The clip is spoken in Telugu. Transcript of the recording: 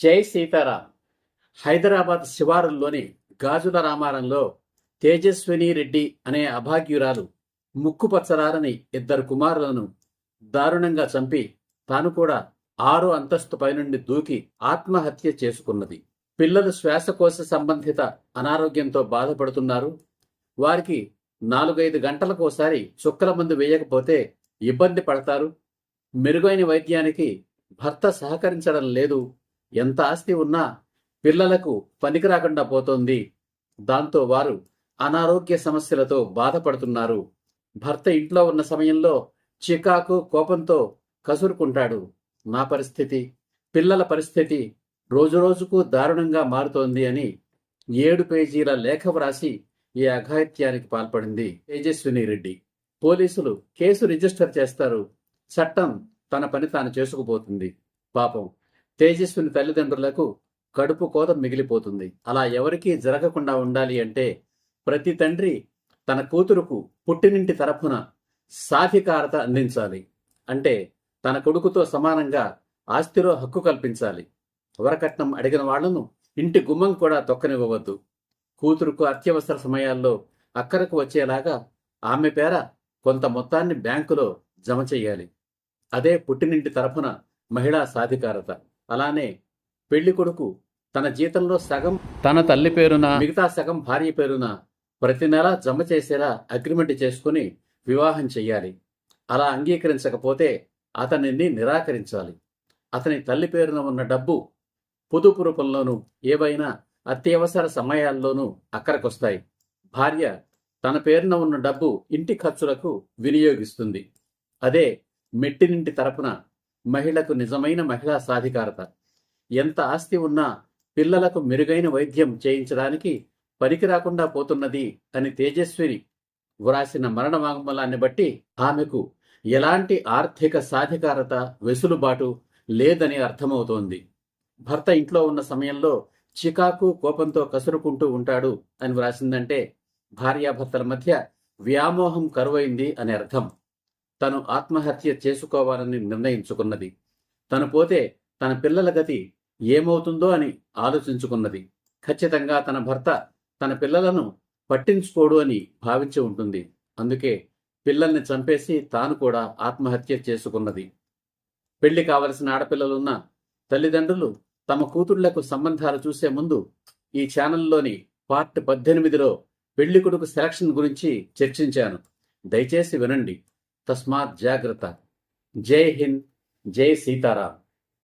జై సీతారాం. హైదరాబాద్ శివారుల్లోని గాజుల రామారంలో తేజస్విని రెడ్డి అనే అభాగ్యురాలు ముక్కుపచ్చరారని ఇద్దరు కుమారులను దారుణంగా చంపి తాను కూడా ఆరు అంతస్తు పైనుండి దూకి ఆత్మహత్య చేసుకున్నది. పిల్లలు శ్వాసకోశ సంబంధిత అనారోగ్యంతో బాధపడుతున్నారు. వారికి నాలుగైదు గంటలకోసారి చుక్కల మందు వేయకపోతే ఇబ్బంది పడతారు. మెరుగైన వైద్యానికి భర్త సహకరించడం లేదు. ఎంత ఆస్తి ఉన్నా పిల్లలకు పనికి రాకుండా పోతోంది. దాంతో వారు అనారోగ్య సమస్యలతో బాధపడుతున్నారు. భర్త ఇంట్లో ఉన్న సమయంలో చికాకు కోపంతో కసురుకుంటాడు. నా పరిస్థితి? పిల్లల పరిస్థితి రోజురోజుకు దారుణంగా మారుతోంది అని ఏడు పేజీల లేఖ వ్రాసి ఈ అఘాయిత్యానికి పాల్పడింది తేజస్విని రెడ్డి. పోలీసులు కేసు రిజిస్టర్ చేస్తారు. చట్టం తన పని తాను చేసుకుపోతుంది. పాపం తేజస్విని తల్లిదండ్రులకు కడుపు కోత మిగిలిపోతుంది. అలా ఎవరికీ జరగకుండా ఉండాలి అంటే ప్రతి తండ్రి తన కూతురుకు పుట్టినింటి తరఫున సాధికారత అందించాలి. అంటే తన కొడుకుతో సమానంగా ఆస్తిలో హక్కు కల్పించాలి. వరకట్నం అడిగిన వాళ్ళను ఇంటి గుమ్మం కూడా తొక్కనివ్వవద్దు. కూతురుకు అత్యవసర సమయాల్లో అక్కరకు వచ్చేలాగా ఆమె పేర కొంత మొత్తాన్ని బ్యాంకులో జమ చెయ్యాలి అదే పుట్టినింటి తరఫున మహిళా సాధికారత. అలానే పెళ్ళి కొడుకు తన జీతంలో సగం తన తల్లి పేరున మిగతా సగం భార్య పేరున ప్రతి నెల జమ చేసేలా అగ్రిమెంట్ చేసుకుని వివాహం చెయ్యాలి. అలా అంగీకరించకపోతే అతనిని నిరాకరించాలి. అతని తల్లి పేరున ఉన్న డబ్బు పొదుపు రూపంలోనూ ఏవైనా అత్యవసర సమయాల్లోనూ అక్కరకొస్తాయి. భార్య తన పేరున ఉన్న డబ్బు ఇంటి ఖర్చులకు వినియోగిస్తుంది. అదే మెట్టినింటి తరపున మహిళకు నిజమైన మహిళా సాధికారత. ఎంత ఆస్తి ఉన్నా పిల్లలకు మెరుగైన వైద్యం చేయించడానికి పనికి రాకుండా పోతున్నది అని తేజస్విని వ్రాసిన మరణ వాంగ్మలాన్ని బట్టి ఆమెకు ఎలాంటి ఆర్థిక సాధికారత వెసులుబాటు లేదని అర్థమవుతోంది. భర్త ఇంట్లో ఉన్న సమయంలో చికాకు కోపంతో కసురుకుంటూ ఉంటాడు అని వ్రాసిందంటే భార్యాభర్తల మధ్య వ్యామోహం కరువైంది అని అర్థం. తను ఆత్మహత్య చేసుకోవాలని నిర్ణయించుకున్నది. తను పోతే తన పిల్లల గతి ఏమవుతుందో అని ఆలోచించుకున్నది. ఖచ్చితంగా తన భర్త తన పిల్లలను పట్టించుకోడు అని భావించి ఉంటుంది. అందుకే పిల్లల్ని చంపేసి తాను కూడా ఆత్మహత్య చేసుకున్నది. పెళ్ళి కావలసిన ఆడపిల్లలున్న తల్లిదండ్రులు తమ కూతుళ్ళకు సంబంధాలు చూసే ముందు ఈ ఛానల్లోని పార్ట్ పద్దెనిమిదిలో పెళ్ళి కొడుకు సెలక్షన్ గురించి చర్చించాను. దయచేసి వినండి. తస్మాత్ జాగ్రత్త జై హింద్ జై సీతారాం